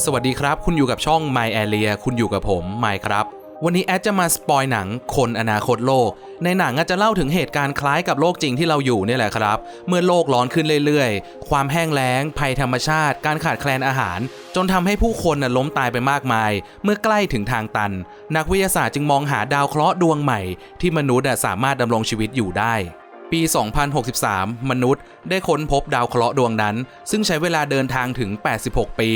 สวัสดีครับ คุณอยู่กับช่อง My Area คุณอยู่กับผมไมค์ครับ วันนี้แอดจะมาสปอยหนังคนอนาคตโลก ในหนังอาจจะเล่าถึงเหตุการณ์คล้ายกับโลกจริงที่เราอยู่นี่แหละครับ เมื่อโลกร้อนขึ้นเรื่อยๆ ความแห้งแล้ง ภัยธรรมชาติ การขาดแคลนอาหาร จนทำให้ผู้คนน่ะล้มตายไปมากมาย เมื่อใกล้ถึงทางตัน นักวิทยาศาสตร์จึงมองหาดาวเคราะห์ดวงใหม่ ที่มนุษย์สามารถดำรงชีวิตอยู่ได้ ปี 2063 มนุษย์ได้ค้นพบดาวเคราะห์ดวงนั้น ซึ่งใช้เวลาเดินทางถึง 86 ปี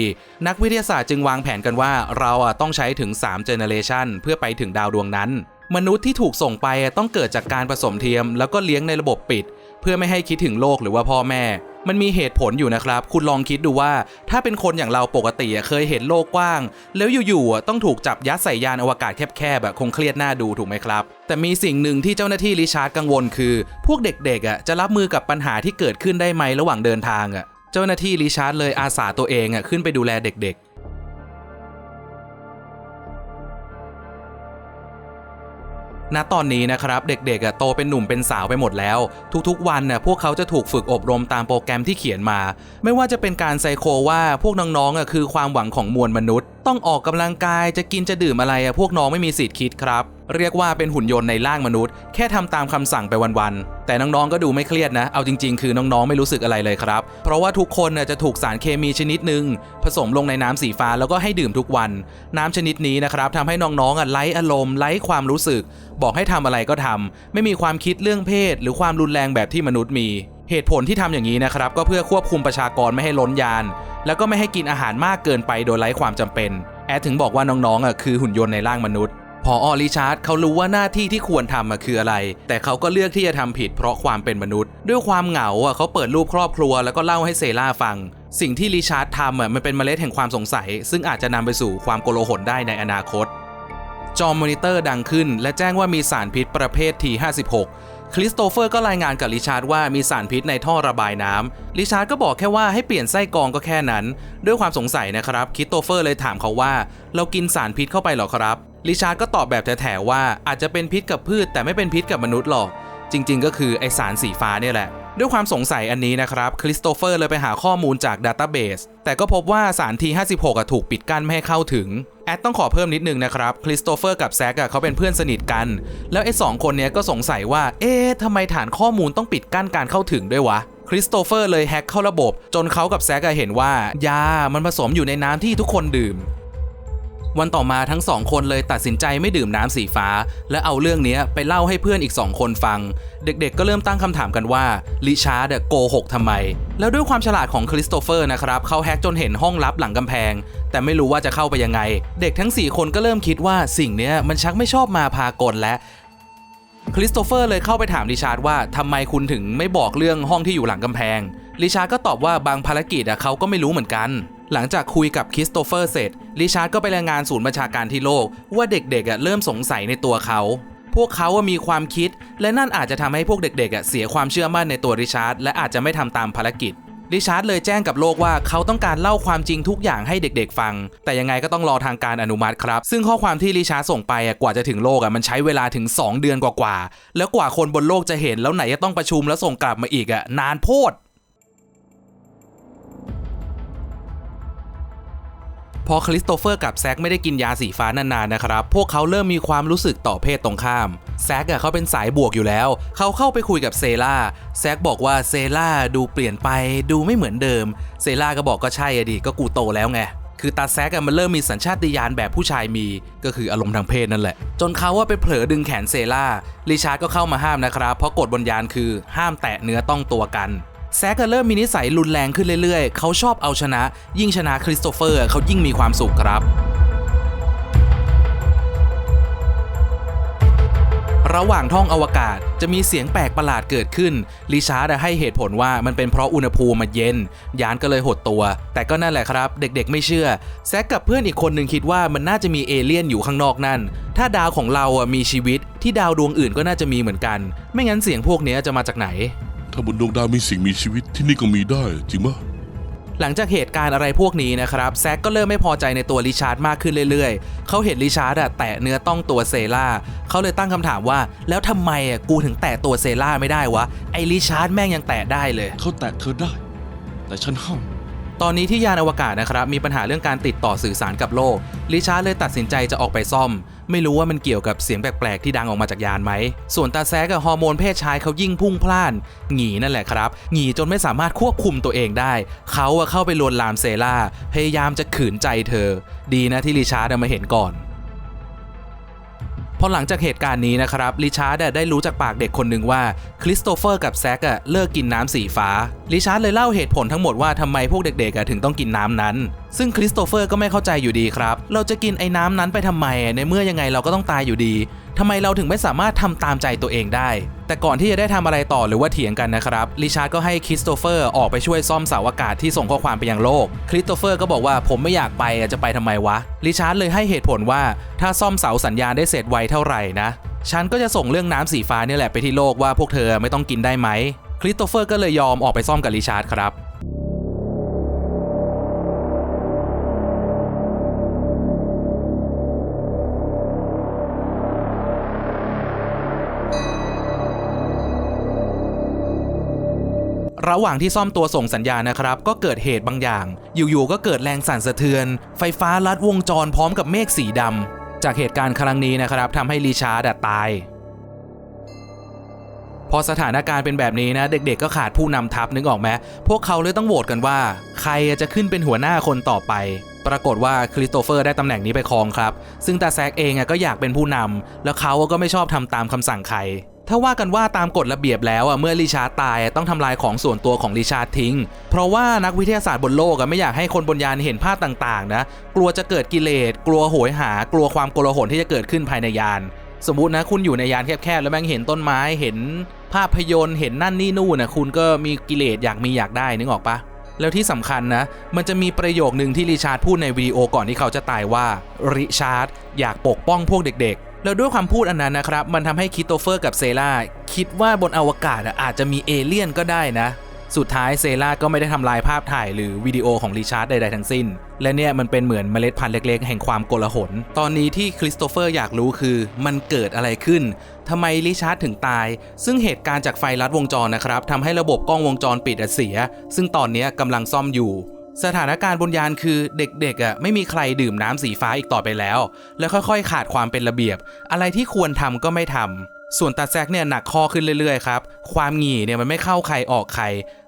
นักวิทยาศาสตร์จึงวางแผนกันว่าเราอะต้องใช้ถึง3เจเนเรชันเพื่อไปถึงดาวดวงนั้น มนุษย์ที่ถูกส่งไปอะต้องเกิดจากการผสมเทียม แล้วก็เลี้ยงในระบบปิด เพื่อไม่ให้คิดถึงโลกหรือว่าพ่อแม่ มันมีเหตุผลอยู่นะครับ คุณลองคิดดูว่า ถ้าเป็นคนอย่างเราปกติอะเคยเห็นโลกกว้าง แล้วอยู่ๆอะต้องถูกจับยัดใส่ยานอวกาศแคบๆแบบคงเครียดหน้าดูถูกไหมครับ แต่มีสิ่งหนึ่งที่เจ้าหน้าที่ริชาร์ดกังวลคือ พวกเด็กๆอะจะรับมือกับปัญหาที่เกิดขึ้นได้ไหมระหว่างเดินทางอะเจ้าหน้าที่ริชาร์ดเลยอาสาตัวเองอะขึ้นไปดูแลเด็ก ณตอนนี้นะครับเด็กๆโตเป็นหนุ่มเป็นสาวไปหมดแล้ว ทุกๆวันน่ะพวกเขาจะถูกฝึกอบรมตามโปรแกรมที่เขียนมา ไม่ว่าจะเป็นการไซโคว่าพวกน้องๆคือความหวังของมวลมนุษย์ ต้องออกกำลังกายจะกินจะดื่มอะไรอะพวกน้องไม่มีสิทธิ์คิดครับ เรียกว่าเป็นหุ่นยนต์ในร่างมนุษย์ แค่ทำตามคำสั่งไปวันๆ แต่น้องๆ ก็ดูไม่เครียดนะ เอาจริง ๆ คือน้องๆ ไม่รู้สึกอะไรเลยครับ เพราะว่าทุกคนจะถูกสารเคมีชนิดหนึ่งผสมลงในน้ำสีฟ้าแล้วก็ให้ดื่มทุกวัน น้ำชนิดนี้นะครับทำให้น้องๆไร้อารมณ์ไร้ความรู้สึก บอกให้ทำอะไรก็ทำไม่มีความคิดเรื่องเพศ หรือความรุนแรงแบบที่มนุษย์มีเหตุผลที่ทำอย่างนี้นะครับ ก็เพื่อควบคุมประชากรไม่ให้ล้นยาน แล้วก็ไม่ให้กินอาหารมากเกินไปโดยไร้ความจำเป็น แอดถึงบอกว่าน้องๆอะคือหุ่นยนต์ในร่างมนุษย์ พออริชาร์ดเขารู้ว่าหน้าที่ที่ควรทำมาคืออะไร แต่เขาก็เลือกที่จะทำผิดเพราะความเป็นมนุษย์ ด้วยความเหงาอะเขาเปิดรูปครอบครัวแล้วก็เล่าให้เซล่าฟัง สิ่งที่ริชาร์ดทำอะมันเป็นเมล็ดแห่งความสงสัย ซึ่งอาจจะนำไปสู่ความโกลาหลได้ในอนาคต จอมอนิเตอร์ดังขึ้น และแจ้งว่ามีสารพิษประเภท T56 คริสโตเฟอร์ก็รายงานกับริชาร์ดว่ามีสารพิษในท่อระบายน้ำริชาร์ดก็บอกแค่ว่าให้เปลี่ยนไส้กรองก็แค่นั้น ด้วยความสงสัยนะครับคริสโตเฟอร์เลยถามเขาว่า เรากินสารพิษเข้าไปหรอครับริชาร์ดก็ตอบแบบแถๆว่าอาจจะเป็นพิษกับพืชแต่ไม่เป็นพิษกับมนุษย์หรอก จริง ๆ ก็คือไอสารสีฟ้าเนี่ยแหละ ด้วยความสงสัยอันนี้นะครับ คริสโตเฟอร์เลยไปหาข้อมูลจากดัตต้าเบสแต่ก็พบว่าสาร T56 ถูกปิดกั้นไม่ให้เข้าถึง แอดต้องขอเพิ่มนิดนึงนะครับ คริสโตเฟอร์กับแซกเขาเป็นเพื่อนสนิทกัน แล้วไอ้สองคนเนี้ยก็สงสัยว่า เอ๊ะทำไมฐานข้อมูลต้องปิดกั้นการเข้าถึงด้วยวะคริสโตเฟอร์เลยแฮ็กเข้าระบบ จนเขากับแซกเห็นว่ายา มันผสมอยู่ในน้ำที่ทุกคนดื่ม วันต่อมาทั้งสองคนเลยตัดสินใจไม่ดื่มน้ำสีฟ้า และเอาเรื่องนี้ไปเล่าให้เพื่อนอีกสองคนฟัง เด็กๆ ก็เริ่มตั้งคำถามกันว่าลิชาร์ดโกหกทำไม แล้วด้วยความฉลาดของคริสโตเฟอร์นะครับเขาแฮกจนเห็นห้องลับหลังกำแพง แต่ไม่รู้ว่าจะเข้าไปยังไง เด็กทั้ง 4 คนก็เริ่มคิดว่าสิ่งนี้มันชักไม่ชอบมาพากลและคริสโตเฟอร์เลยเข้าไปถามริชาร์ดว่าทำไมคุณถึงไม่บอกเรื่องห้องที่อยู่หลังกำแพงริชาร์ดก็ตอบว่าบางภารกิจอะเขาก็ไม่รู้เหมือนกัน หลังจากคุยกับคริสโตเฟอร์เสร็จริชาร์ดก็ไปรายงานศูนย์บัญชาการที่โลก ว่าเด็กๆเริ่มสงสัยในตัวเขา พวกเขาอะมีความคิด และนั่นอาจจะทำให้พวกเด็กๆเสียความเชื่อมั่นในตัวริชาร์ดและอาจจะไม่ทำตามภารกิจริชาร์ดเลยแจ้งกับโลกว่าเขาต้องการเล่าความจริงทุกอย่างให้เด็กๆฟัง แต่ยังไงก็ต้องรอทางการอนุมัติครับ ซึ่งข้อความที่ริชาร์ดส่งไปกว่าจะถึงโลกมันใช้เวลาถึง 2 เดือนกว่าๆแล้วกว่าคนบนโลกจะเห็นแล้วไหนจะต้องประชุมแล้วส่งกลับมาอีกอะนานโพด พอคริสโตเฟอร์กับแซกไม่ได้กินยาสีฟ้านานๆนะครับ พวกเขาเริ่มมีความรู้สึกต่อเพศตรงข้าม แซกอะเขาเป็นสายบวกอยู่แล้ว เขาเข้าไปคุยกับเซล่า แซกบอกว่าเซล่าดูเปลี่ยนไป ดูไม่เหมือนเดิม เซล่าก็บอกก็ใช่อะดิ ก็กูโตแล้วไงคือตาแซกอะมันเริ่มมีสัญชาตญาณแบบผู้ชายมี ก็คืออารมณ์ทางเพศนั่นแหละ จนเขาว่าไปเผลอดึงแขนเซล่าริชาร์ดก็เข้ามาห้ามนะครับ เพราะกฎบนยานคือห้ามแตะเนื้อต้องตัวกัน แซก็เริ่มมีนิสัยรุนแรงขึ้นเรื่อยๆ เขาชอบเอาชนะ ยิ่งชนะคริสโตเฟอร์เขายิ่งมีความสุขครับระหว่างท่องอวกาศจะมีเสียงแปลกประหลาดเกิดขึ้นริชาร์ดให้เหตุผลว่ามันเป็นเพราะอุณหภูมิมันเย็น ยานก็เลยหดตัว แต่ก็นั่นแหละครับ เด็กๆไม่เชื่อ แซกกับเพื่อนอีกคนหนึ่งคิดว่ามันน่าจะมีเอเลี่ยนอยู่ข้างนอกนั่น ถ้าดาวของเราอะมีชีวิตที่ดาวดวงอื่นก็น่าจะมีเหมือนกัน ไม่งั้นเสียงพวกนี้จะมาจากไหน ถ้าบนดวงดาวมีสิ่งมีชีวิตที่นี่ก็มีได้ จริงมะหลังจากเหตุการณ์อะไรพวกนี้นะครับแซกก็เริ่มไม่พอใจในตัวริชาร์ดมากขึ้นเรื่อยๆ เขาเห็นริชาร์ดอะแตะเนื้อต้องตัวเซล่า เขาเลยตั้งคำถามว่า แล้วทำไมอะกูถึงแตะตัวเซล่าไม่ได้วะ ไอริชาร์ดแม่งยังแตะได้เลย เขาแตะเธอได้ แต่ฉันห้าม ตอนนี้ที่ยานอวกาศนะครับมีปัญหาเรื่องการติดต่อสื่อสารกับโลก ลิชาร์ดเลยตัดสินใจจะออกไปซ่อม ไม่รู้ว่ามันเกี่ยวกับเสียงแปลกๆที่ดังออกมาจากยานไหม ส่วนตาแซกกับฮอร์โมนเพศชายเขายิ่งพุ่งพล่านหงีนั่นแหละครับหงีจนไม่สามารถควบคุมตัวเองได้ เขาเข้าไปลวนลามเซล่าพยายามจะขืนใจเธอ ดีนะที่ลิชาร์ดมาเห็นก่อน พอหลังจากเหตุการณ์นี้นะครับลิชาร์ดได้รู้จากปากเด็กคนหนึ่งว่าคริสโตเฟอร์กับแซกอะเลิกกินน้ำสีฟ้าลิชาร์ดเลยเล่าเหตุผลทั้งหมดว่าทำไมพวกเด็กๆถึงต้องกินน้ำนั้น ซึ่งคริสโตเฟอร์ก็ไม่เข้าใจอยู่ดีครับ เราจะกินไอ้น้ำนั้นไปทำไม ในเมื่อยังไงเราก็ต้องตายอยู่ดีทำไมเราถึงไม่สามารถทำตามใจตัวเองได้ แต่ก่อนที่จะได้ทำอะไรต่อหรือว่าเถียงกันนะครับริชาร์ดก็ให้คริสโตเฟอร์ออกไปช่วยซ่อมเสาอากาศที่ส่งข้อความไปยังโลก คริสโตเฟอร์ก็บอกว่าผมไม่อยากไปจะไปทำไมวะริชาร์ดเลยให้เหตุผลว่าถ้าซ่อมเสาสัญญาณได้เสร็จไวเท่าไหร่นะฉันก็จะส่งเรื่องน้ำสีฟ้าเนี่ยแหละไปที่โลกว่าพวกเธอไม่ต้องกินได้ไหมคริสโตเฟอร์ก็เลยยอมออกไปซ่อมกับริชาร์ดครับ ระหว่างที่ซ่อมตัวส่งสัญญาณนะครับ ก็เกิดเหตุบางอย่าง อยู่ๆก็เกิดแรงสั่นสะเทือน ไฟฟ้าลัดวงจรพร้อมกับเมฆสีดำจากเหตุการณ์ครั้งนี้นะครับทำให้ริชาร์ดตาย พอสถานการณ์เป็นแบบนี้นะ เด็กๆก็ขาดผู้นำทัพนึกออกไหมพวกเขาเลยต้องโหวตกันว่า ใครจะขึ้นเป็นหัวหน้าคนต่อไปปรากฏว่าคริสโตเฟอร์ได้ตำแหน่งนี้ไปครองครับ ซึ่งตาแซกเองก็อยากเป็นผู้นำแล้วเขาก็ไม่ชอบทำตามคำสั่งใคร ถ้าว่ากันว่าตามกฎระเบียบแล้วอะเมื่อริชาร์ดตายต้องทำลายของส่วนตัวของริชาร์ดทิ้ง เพราะว่านักวิทยาศาสตร์บนโลกอะไม่อยากให้คนบนยานเห็นภาพต่างๆนะกลัวจะเกิดกิเลสกลัวโหยหา กลัวความโกลาหลที่จะเกิดขึ้นภายในยาน สมมตินะคุณอยู่ในยานแคบๆแล้วแม่งเห็นต้นไม้เห็นภาพยนตร์เห็นนั่นนี่นู่นนะคุณก็มีกิเลสอยากมีอยากได้นึกออกปะแล้วที่สำคัญนะ มันจะมีประโยคหนึ่งที่ริชาร์ดพูดในวิดีโอก่อนที่เขาจะตายว่าริชาร์ดอยากปกป้องพวกเด็กๆ แล้วด้วยคำพูดอันนั้นนะครับ มันทำให้คริสโตเฟอร์กับเซล่าคิดว่าบนอวกาศอาจจะมีเอเลี่ยนก็ได้นะ สุดท้ายเซล่าก็ไม่ได้ทำลายภาพถ่ายหรือวิดีโอของริชาร์ดใดๆทั้งสิ้น และเนี่ยมันเป็นเหมือนเมล็ดพันธุ์เล็กๆ แห่งความโกลาหล ตอนนี้ที่คริสโตเฟอร์อยากรู้คือ มันเกิดอะไรขึ้นทำไมริชาร์ดถึงตาย ซึ่งเหตุการณ์จากไฟลัดวงจรนะครับทำให้ระบบกล้องวงจรปิดเสีย ซึ่งตอนนี้ยกำลังซ่อมอยู่ สถานการณ์บนยานคือเด็กๆอะไม่มีใครดื่มน้ำสีฟ้าอีกต่อไปแล้ว แล้วค่อยๆ ขาดความเป็นระเบียบ อะไรที่ควรทำก็ไม่ทำส่วนตาแซกเนี่ยหนักคอขึ้นเรื่อยๆครับความหงี่เนี่ยมันไม่เข้าใครออกใคร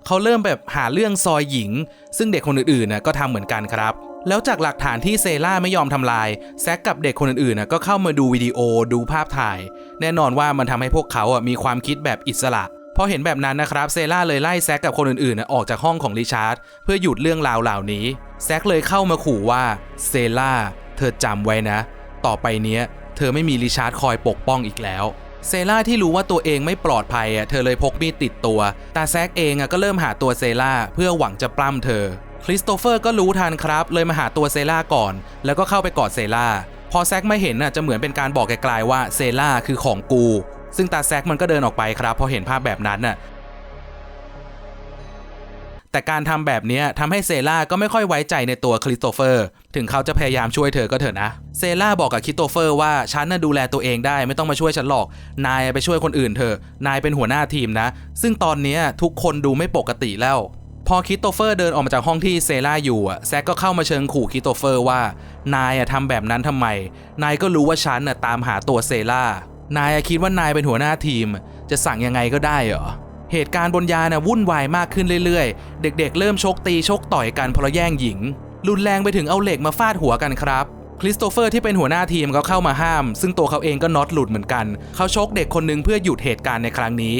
เขาเริ่มแบบหาเรื่องซอยหญิง ซึ่งเด็กคนอื่นๆน่ะก็ทำเหมือนกันครับแล้วจากหลักฐานที่เซล่าไม่ยอมทำลาย แซกกับเด็กคนอื่นๆน่ะก็เข้ามาดูวิดีโอดูภาพถ่าย แน่นอนว่ามันทำให้พวกเขาอะมีความคิดแบบอิสระ พอเห็นแบบนั้นนะครับเซล่าเลยไล่แซกกับคนอื่นๆ ออกจากห้องของริชาร์ดเพื่อหยุดเรื่องราวเหล่านี้ แซกเลยเข้ามาขู่ว่าเซล่าเธอจำไว้นะ ต่อไปเนี้ย เธอไม่มีริชาร์ดคอยปกป้องอีกแล้วเซล่าที่รู้ว่าตัวเองไม่ปลอดภัยอะเธอเลยพกมีดติดตัว แต่แซกเองอะก็เริ่มหาตัวเซล่าเพื่อหวังจะปล้ำเธอ คริสโตเฟอร์ก็รู้ทันครับ เลยมาหาตัวเซล่าก่อน แล้วก็เข้าไปกอดเซล่า พอแซกไม่เห็นน่ะจะเหมือนเป็นการบอกไกลๆว่าเซล่าคือของกู ซึ่งตาแซกมันก็เดินออกไปครับพอเห็นภาพแบบนั้นน่ะแต่การทำแบบนี้ยทำให้เซล่าก็ไม่ค่อยไว้ใจในตัวคริสโตเฟอร์ ถึงเขาจะพยายามช่วยเธอก็เถอะนะ เซล่าบอกกับคริสโตเฟอร์ว่าฉันน่ะดูแลตัวเองได้ไม่ต้องมาช่วยฉันหรอก นายไปช่วยคนอื่นเถอะ นายเป็นหัวหน้าทีมนะ ซึ่งตอนนี้ทุกคนดูไม่ปกติแล้ว พอคริสโตเฟอร์เดินออกมาจากห้องที่เซล่าอยู่อะแซกก็เข้ามาเชิงขู่คริสโตเฟอร์ว่า นายอะทำแบบนั้นทำไม นายก็รู้ว่าฉันน่ะตามหาตัวเซล่า นายอะคิดว่านายเป็นหัวหน้าทีม จะสั่งยังไงก็ได้เหรอ เหตุการณ์บนยานน่ะวุ่นวายมากขึ้นเรื่อยๆ เด็กๆเริ่มชกตีชกต่อยกันเพราะแย่งหญิง รุนแรงไปถึงเอาเหล็กมาฟาดหัวกันครับ คริสโตเฟอร์ที่เป็นหัวหน้าทีมเขาเข้ามาห้าม ซึ่งตัวเขาเองก็น็อตหลุดเหมือนกัน เขาชกเด็กคนหนึงเพื่อหยุดเหตุการณ์ในครั้งนี้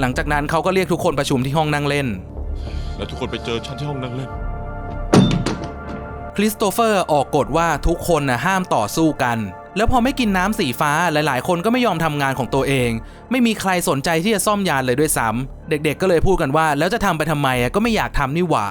หลังจากนั้นเขาก็เรียกทุกคนประชุมที่ห้องนั่งเล่น แล้วทุกคนไปเจอฉันที่ห้องนั่งเล่น คริสโตเฟอร์ออกกฎว่าทุกคนนะห้ามต่อสู้กัน แล้วพอไม่กินน้ำสีฟ้าหลายๆ คนก็ไม่ยอมทำงานของตัวเอง ไม่มีใครสนใจที่จะซ่อมยานเลยด้วยซ้ำเด็กๆ ก็เลยพูดกันว่า แล้วจะทำไปทำไมก็ไม่อยากทำนี่หว่า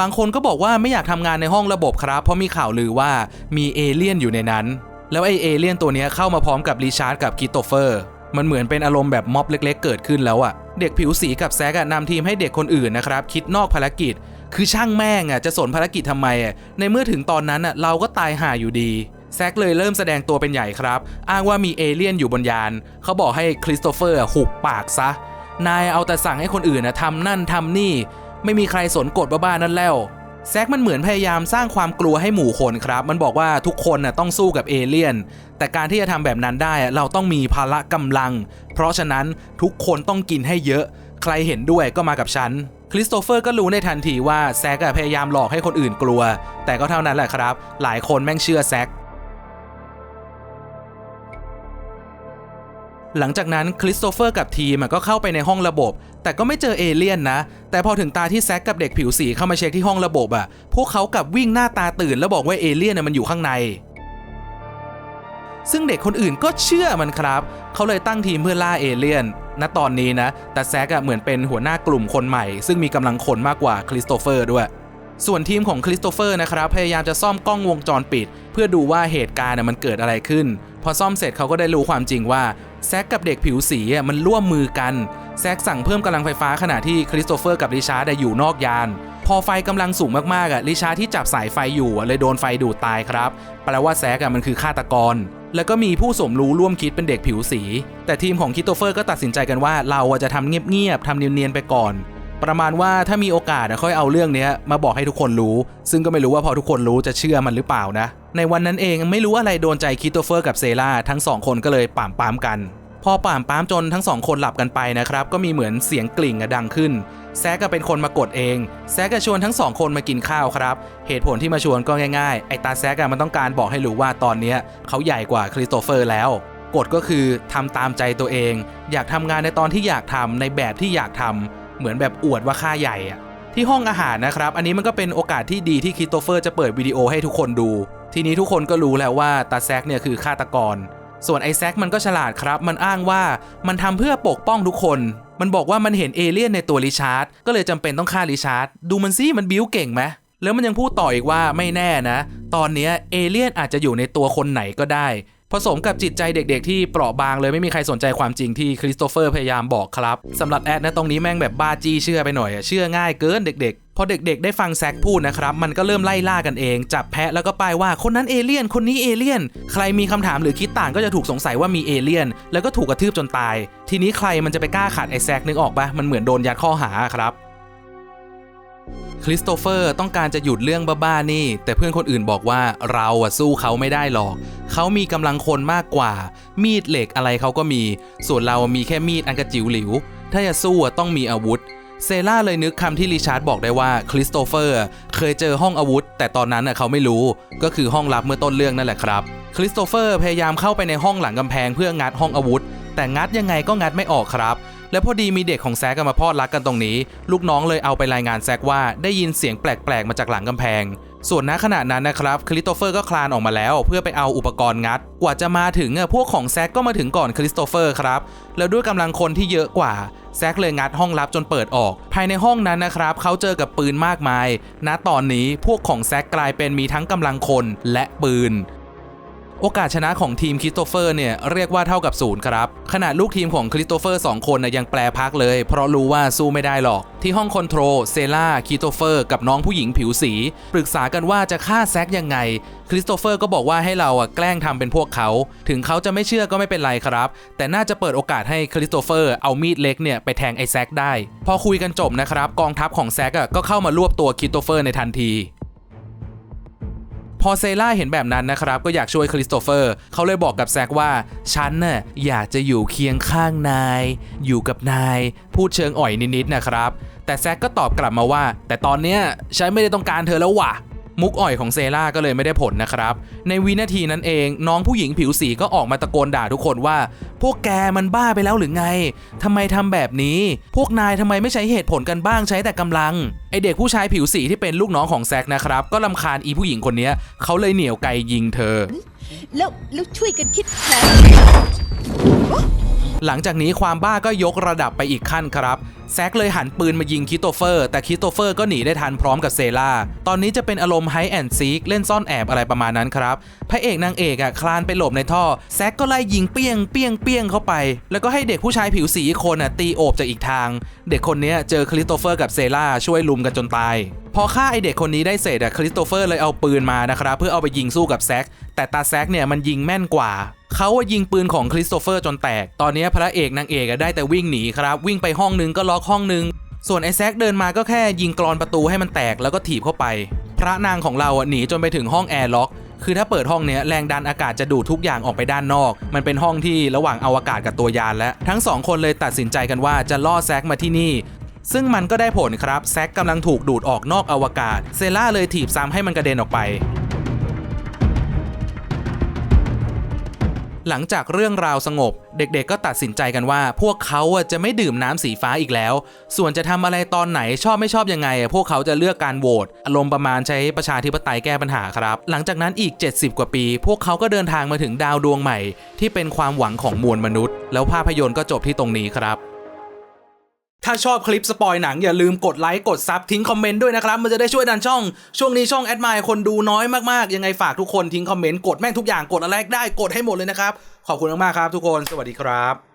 บางคนก็บอกว่าไม่อยากทำงานในห้องระบบครับ เพราะมีข่าวลือว่ามีเอเลี่ยนอยู่ในนั้น แล้วไอเอเลี่ยนตัวนี้เข้ามาพร้อมกับริชาร์ดกับคิโตเฟอร์ มันเหมือนเป็นอารมณ์แบบม็อบเล็ก ๆ เกิดขึ้นแล้วอะเด็กผิวสีกับแซกนำทีมให้เด็กคนอื่นนะครับคิดนอกภารกิจ คือช่างแม่งอะจะสนภารกิจทำไมอะในเมื่อถึงตอนนั้นอะเราก็ตายห่าอยู่ดี แซกเลยเริ่มแสดงตัวเป็นใหญ่ครับ อ้างว่ามีเอเลี่ยนอยู่บนยาน เขาบอกให้คริสโตเฟอร์หุบปากซะ นายเอาแต่สั่งให้คนอื่นนะทำนั่นทำนี่ ไม่มีใครสนกฎบ้าๆนั่นแล้วแซกมันเหมือนพยายามสร้างความกลัวให้หมู่คนครับ มันบอกว่าทุกคนน่ะต้องสู้กับเอเลี่ยน แต่การที่จะทำแบบนั้นได้เราต้องมีพละกำลัง เพราะฉะนั้นทุกคนต้องกินให้เยอะ ใครเห็นด้วยก็มากับฉัน คริสโตเฟอร์ก็รู้ในทันทีว่าแซกพยายามหลอกให้คนอื่นกลัว แต่ก็เท่านั้นแหละครับ หลายคนแม่งเชื่อแซก หลังจากนั้นคริสโตเฟอร์กับทีมก็เข้าไปในห้องระบบ แต่ก็ไม่เจอเอเลี่ยนนะ แต่พอถึงตาที่แซกกับเด็กผิวสีเข้ามาเช็คที่ห้องระบบอะพวกเขากับวิ่งหน้าตาตื่นแล้วบอกว่าเอเลี่ยนมันอยู่ข้างใน ซึ่งเด็กคนอื่นก็เชื่อมันครับ เขาเลยตั้งทีมเพื่อล่าเอเลี่ยนณตอนนี้นะ แต่แซกอะเหมือนเป็นหัวหน้ากลุ่มคนใหม่ ซึ่งมีกำลังคนมากกว่าคริสโตเฟอร์ด้วย ส่วนทีมของคริสโตเฟอร์นะครับพยายามจะซ่อมกล้องวงจรปิด เพื่อดูว่าเหตุการณ์มันเกิดอะไรขึ้น พอซ่อมเสร็จเขาก็ได้รู้ความจริงว่าแซกกับเด็กผิวสีมันร่วมมือกัน แซกสั่งเพิ่มกำลังไฟฟ้าขณะที่คริสโตเฟอร์กับริชาร์ดอยู่นอกยาน พอไฟกำลังสูงมากๆอะริชาร์ดที่จับสายไฟอยู่เลยโดนไฟดูดตายครับแปลว่าแซกมันคือฆาตกร แล้วก็มีผู้สมรู้ร่วมคิดเป็นเด็กผิวสี แต่ทีมของคริสโตเฟอร์ก็ตัดสินใจกันว่าเราจะทำเงียบๆทำเนียนๆไปก่อน ประมาณว่าถ้ามีโอกาสอะค่อยเอาเรื่องนี้มาบอกให้ทุกคนรู้ ซึ่งก็ไม่รู้ว่าพอทุกคนรู้จะเชื่อมันหรือเปล่านะ ในวันนั้นเองไม่รู้อะไรโดนใจคริสโตเฟอร์กับเซราทั้งสองคนก็เลยป่ามปามกัน พอป่ามปามจนทั้งสองคนหลับกันไปนะครับก็มีเหมือนเสียงกลิ่งดังขึ้นแซกก็เป็นคนมากดเอง แซกก็ชวนทั้งสองคนมากินข้าวครับ เหตุผลที่มาชวนก็ง่ายๆ ไอตาแซกอะมันต้องการบอกให้รู้ว่าตอนนี้เขาใหญ่กว่าคริสโตเฟอร์แล้วกฎก็คือทำตามใจตัวเอง อยากทำงานในตอนที่อยากทำในแบบที่อยากทำ เหมือนแบบอวดว่าค่าใหญ่อะที่ห้องอาหารนะครับ อันนี้มันก็เป็นโอกาสที่ดีที่คริสโตเฟอร์จะเปิดวิดีโอให้ทุกคนดู ทีนี้ทุกคนก็รู้แล้วว่าตาแซกเนี่ยคือฆาตกร ส่วนไอแซกมันก็ฉลาดครับ มันอ้างว่ามันทำเพื่อปกป้องทุกคน มันบอกว่ามันเห็นเอเลี่ยนในตัวริชาร์ด ก็เลยจำเป็นต้องฆ่าริชาร์ด ดูมันซิมันบิ้วเก่งไหมแล้วมันยังพูดต่ออีกว่าไม่แน่นะ ตอนนี้เอเลี่ยนอาจจะอยู่ในตัวคนไหนก็ได้ ผสมกับจิตใจเด็กๆที่เปราะบางเลยไม่มีใครสนใจความจริงที่คริสโตเฟอร์พยายามบอกครับสำหรับแอดนะตรงนี้แม่งแบบบ้าจี้เชื่อไปหน่อยเชื่อง่ายเกินเด็กๆพอเด็กๆ ได้ฟังแซกพูดนะครับ มันก็เริ่มไล่ล่ากันเอง จับแพะแล้วก็ป้ายว่าคนนั้นเอเลี่ยน คนนี้เอเลี่ยน ใครมีคำถามหรือคิดต่างก็จะถูกสงสัยว่ามีเอเลี่ยน แล้วก็ถูกกระทืบจนตาย ทีนี้ใครมันจะไปกล้าขัดไอแซกนึกออกปะมันเหมือนโดนยัดข้อหาครับ คริสโตเฟอร์ต้องการจะหยุดเรื่องบ้าๆนี่ แต่เพื่อนคนอื่นบอกว่าเราอะสู้เขาไม่ได้หรอก เขามีกำลังคนมากกว่า มีดเหล็กอะไรเขาก็มี ส่วนเรามีแค่มีดอันกระจิ๋วหลิว ถ้าจะสู้ต้องมีอาวุธ เซล่าเลยนึกคำที่ริชาร์ดบอกได้ว่าคริสโตเฟอร์เคยเจอห้องอาวุธ แต่ตอนนั้นเขาไม่รู้ ก็คือห้องลับเมื่อต้นเรื่องนั่นแหละครับ คริสโตเฟอร์พยายามเข้าไปในห้องหลังกำแพงเพื่องัดห้องอาวุธ แต่งัดยังไงก็งัดไม่ออกครับ และพอดีมีเด็กของแซกกันมาพอดรักกันตรงนี้ ลูกน้องเลยเอาไปรายงานแซกว่าได้ยินเสียงแปลกๆ มาจากหลังกำแพง ส่วนณขณะนั้นนะครับคริสโตเฟอร์ก็คลานออกมาแล้ว เพื่อไปเอาอุปกรณ์งัด กว่าจะมาถึงพวกของแซกก็มาถึงก่อนคริสโตเฟอร์ครับแล้วด้วยกำลังคนที่เยอะกว่าแซกเลยงัดห้องลับจนเปิดออก ภายในห้องนั้นนะครับเขาเจอกับปืนมากมาย ณตอนนี้พวกของแซกกลายเป็นมีทั้งกำลังคนและปืน โอกาสชนะของทีมคริสโตเฟอร์เนี่ยเรียกว่าเท่ากับศูนย์ครับขนาดลูกทีมของคริสโตเฟอร์สองคนนะยังแปลพักเลย เพราะรู้ว่าสู้ไม่ได้หรอก ที่ห้องคอนโทรลเซล่าคริสโตเฟอร์ กับน้องผู้หญิงผิวสี ปรึกษากันว่าจะฆ่าแซกยังไง คริสโตเฟอร์ก็บอกว่าให้เราอะแกล้งทำเป็นพวกเขา ถึงเขาจะไม่เชื่อก็ไม่เป็นไรครับ แต่น่าจะเปิดโอกาสให้คริสโตเฟอร์เอามีดเล็กเนี่ยไปแทงไอแซกได้ พอคุยกันจบนะครับกองทัพของแซกอะก็เข้ามารวบตัวคริสโตเฟอร์ในทันที พอเซล่าเห็นแบบนั้นนะครับ ก็อยากช่วยคริสโตเฟอร์ เขาเลยบอกกับแซกว่า ฉันน่ะอยากจะอยู่เคียงข้างนาย อยู่กับนาย พูดเชิงอ่อยนิดๆนะครับ แต่แซกก็ตอบกลับมาว่า แต่ตอนเนี้ยฉันไม่ได้ต้องการเธอแล้วว่ะ มุกอ่อยของเซล่าก็เลยไม่ได้ผลนะครับ ในวินาทีนั้นเองน้องผู้หญิงผิวสีก็ออกมาตะโกนด่าทุกคนว่า พวกแกมันบ้าไปแล้วหรือไงทำไมทำแบบนี้ พวกนายทำไมไม่ใช้เหตุผลกันบ้างใช้แต่กำลังไอเด็กผู้ชายผิวสีที่เป็นลูกน้องของแซกนะครับ ก็ลำคาญอีผู้หญิงคนนี้เขาเลยเหนี่ยวไกยิงเธอ แล้วแล้วช่วยกันคิดแผน หลังจากนี้ความบ้าก็ยกระดับไปอีกขั้นครับ แซกเลยหันปืนมายิงคิโตเฟอร์ แต่คิโตเฟอร์ก็หนีได้ทันพร้อมกับเซล่า ตอนนี้จะเป็นอารมณ์ไฮแอนด์ซีกเล่นซ่อนแอบอะไรประมาณนั้นครับ พระเอกนางเอกอะคลานไปหลบในท่อ แซกก็ไล่ยิงเปี้ยงเปี้ยงเปี้ยงเข้าไป แล้วก็ให้เด็กผู้ชายผิวสีคนอะตีโอบจากอีกทาง เด็กคนนี้เจอคริสโตเฟอร์กับเซล่าช่วยลุมกันจนตายพอฆ่าไอเด็กคนนี้ได้เสร็จอะคริสโตเฟอร์เลยเอาปืนมานะครับเพื่อเอาไปยิงสู้กับแซกแต่ตาแซกเนี่ยมันยิงแม่นกว่า เขาอะยิงปืนของคริสโตเฟอร์จนแตก ตอนนี้พระเอกนางเอกได้แต่วิ่งหนีครับ วิ่งไปห้องนึงก็ล็อกห้องนึง ส่วนไอแซกเดินมาก็แค่ยิงกรอนประตูให้มันแตกแล้วก็ถีบเข้าไป พระนางของเราหนีจนไปถึงห้องแอร์ล็อก คือถ้าเปิดห้องเนี้ยแรงดันอากาศจะดูดทุกอย่างออกไปด้านนอก มันเป็นห้องที่ระหว่างอวกาศกับตัวยานและ ทั้งสองคนเลยตัดสินใจกันว่าจะล่อแซกมาที่นี่ซึ่งมันก็ได้ผลครับแซกกำลังถูกดูดออกนอกอวกาศ เซล่าเลยถีบซ้ำให้มันกระเด็นออกไป หลังจากเรื่องราวสงบ เด็กๆก็ตัดสินใจกันว่า พวกเขาจะไม่ดื่มน้ำสีฟ้าอีกแล้ว ส่วนจะทำอะไรตอนไหนชอบไม่ชอบยังไง พวกเขาจะเลือกการโหวตอารมณ์ประมาณใช้ประชาธิปไตยแก้ปัญหาครับ หลังจากนั้นอีก 70 กว่าปี พวกเขาก็เดินทางมาถึงดาวดวงใหม่ ที่เป็นความหวังของมวลมนุษย์ แล้วภาพยนตร์ก็จบที่ตรงนี้ครับ ถ้าชอบคลิปสปอยหนังอย่าลืมกดไลค์กดซับทิ้งคอมเมนต์ด้วยนะครับ มันจะได้ช่วยดันช่อง ช่วงนี้ช่องแอดมายคนดูน้อยมากๆ ยังไงฝากทุกคนทิ้งคอมเมนต์กดแม่งทุกอย่างกดอะไรได้กดให้หมดเลยนะครับ ขอบคุณมากๆครับทุกคนสวัสดีครับ